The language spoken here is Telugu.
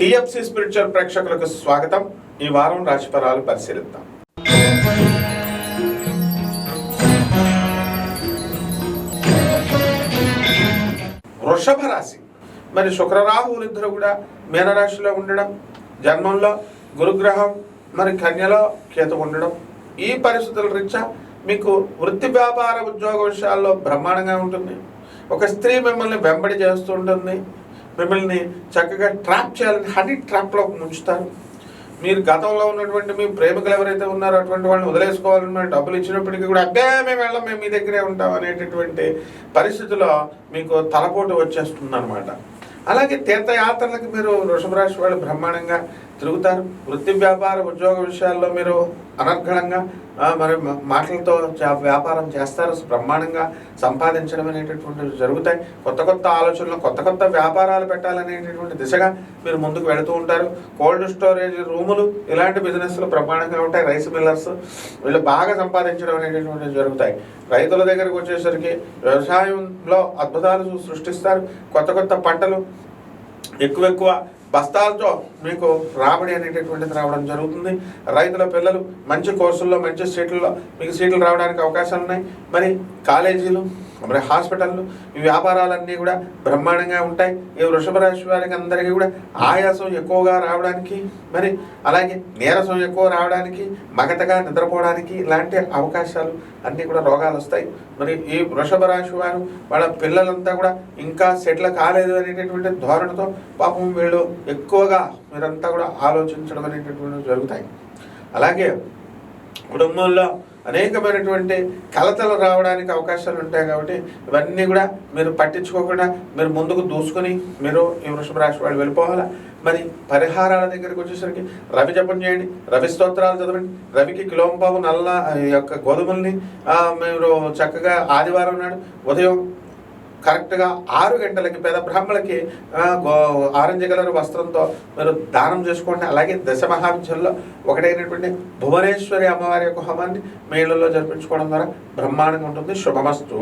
టిఎఫ్సి స్పిరిచువల్ ప్రేక్షకులకు స్వాగతం. ఈ వారం రాశిఫలాలు పరిశీలిద్దాం. వృషభ రాశి. మరి శుక్రరాహువులు ఇద్దరు కూడా మీనరాశిలో ఉండడం జన్మంలో గురుగ్రహం మరి కన్యలో కేతు ఉండడం. ఈ పరిస్థితుల రీత్యా మీకు వృత్తి వ్యాపార ఉద్యోగ విషయాల్లో బ్రహ్మాండంగా ఉంటుంది. ఒక స్త్రీ మిమ్మల్ని వెంబడి చేస్తూ ఉంటుంది. మిమ్మల్ని చక్కగా ట్రాప్ చేయాలని హనీ ట్రాప్లో ముంచుతారు. మీరు గతంలో ఉన్నటువంటి మీ ప్రేమికులు ఎవరైతే ఉన్నారో అటువంటి వాళ్ళని వదిలేసుకోవాలని మేము డబ్బులు ఇచ్చినప్పటికీ కూడా అబ్బే మేము వెళ్ళం మేము మీ దగ్గరే ఉంటాం అనేటటువంటి పరిస్థితిలో మీకు తలపోటు వచ్చేస్తుంది అనమాట అలాగే తీర్థయాత్రలకు మీరు వృషభరాశి వాళ్ళు బ్రహ్మాండంగా తిరుగుతారు. వృత్తి వ్యాపార ఉద్యోగ విషయాల్లో మీరు అనర్గళంగా మరి మాటలతో చా- వ్యాపారం చేస్తారు. బ్రహ్మాండంగా సంపాదించడం అనేటటువంటివి జరుగుతాయి. కొత్త కొత్త ఆలోచనలు కొత్త కొత్త వ్యాపారాలు పెట్టాలనేటటువంటి దిశగా మీరు ముందుకు వెళుతూ ఉంటారు. కోల్డ్ స్టోరేజ్ రూములు ఇలాంటి బిజినెస్లు బ్రహ్మాండంగా ఉంటాయి. రైస్ మిల్లర్స్ వీళ్ళు బాగా సంపాదించడం అనేటటువంటివి జరుగుతాయి. రైతుల దగ్గరకు వచ్చేసరికి వ్యవసాయంలో అద్భుతాలు సృష్టిస్తారు. కొత్త కొత్త పంటలు ఎక్కువ ఎక్కువ బస్తాలతో మీకు రాబడి అనేటటువంటిది రావడం జరుగుతుంది. రైతుల పిల్లలు మంచి కోర్సుల్లో మంచి సీట్లలో మీకు సీట్లు రావడానికి అవకాశాలు ఉన్నాయి మరి కాలేజీలు? మరి హాస్పిటళ్ళు ఈ వ్యాపారాలన్నీ కూడా బ్రహ్మాండంగా ఉంటాయి. ఈ వృషభ రాశి వారికి అందరికీ కూడా ఆయాసం ఎక్కువగా రావడానికి మరి అలాగే నీరసం ఎక్కువ రావడానికి మగతగా నిద్రపోవడానికి ఇలాంటి అవకాశాలు అన్నీ కూడా రోగాలు వస్తాయి. మరి ఈ వృషభ రాశి వారు వాళ్ళ పిల్లలంతా కూడా ఇంకా సెటిల్ కాలేదు అనేటటువంటి ధోరణితో పాపం వీళ్ళు ఎక్కువగా మీరంతా కూడా ఆలోచించడం అనేటటువంటి జరుగుతాయి. అలాగే కుటుంబంలో అనేకమైనటువంటి కలతలు రావడానికి అవకాశాలు ఉంటాయి కాబట్టి ఇవన్నీ కూడా మీరు పట్టించుకోకుండా మీరు ముందుకు దూసుకొని మీరు ఈ వృషభ రాశి వాళ్ళు వెళ్ళిపోవాలా? మరి పరిహారాల దగ్గరికి వచ్చేసరికి రవి జపం చేయండి రవి స్తోత్రాలు చదవండి రవికి కిలోంపావు నల్ల యొక్క గోధుమల్ని మీరు చక్కగా ఆదివారం నాడు ఉదయం కరెక్ట్గా ఆరు గంటలకి పేద బ్రాహ్మణులకి ఆరెంజ్ కలర్ వస్త్రంతో మీరు దానం చేసుకోండి అలాగే దశ మహావిద్యల్లో ఒకటైనటువంటి భువనేశ్వరి అమ్మవారి యొక్క హోమాన్ని మేళల్లో జరిపించుకోవడం ద్వారా బ్రహ్మాండంగా ఉంటుంది. శుభమస్తు.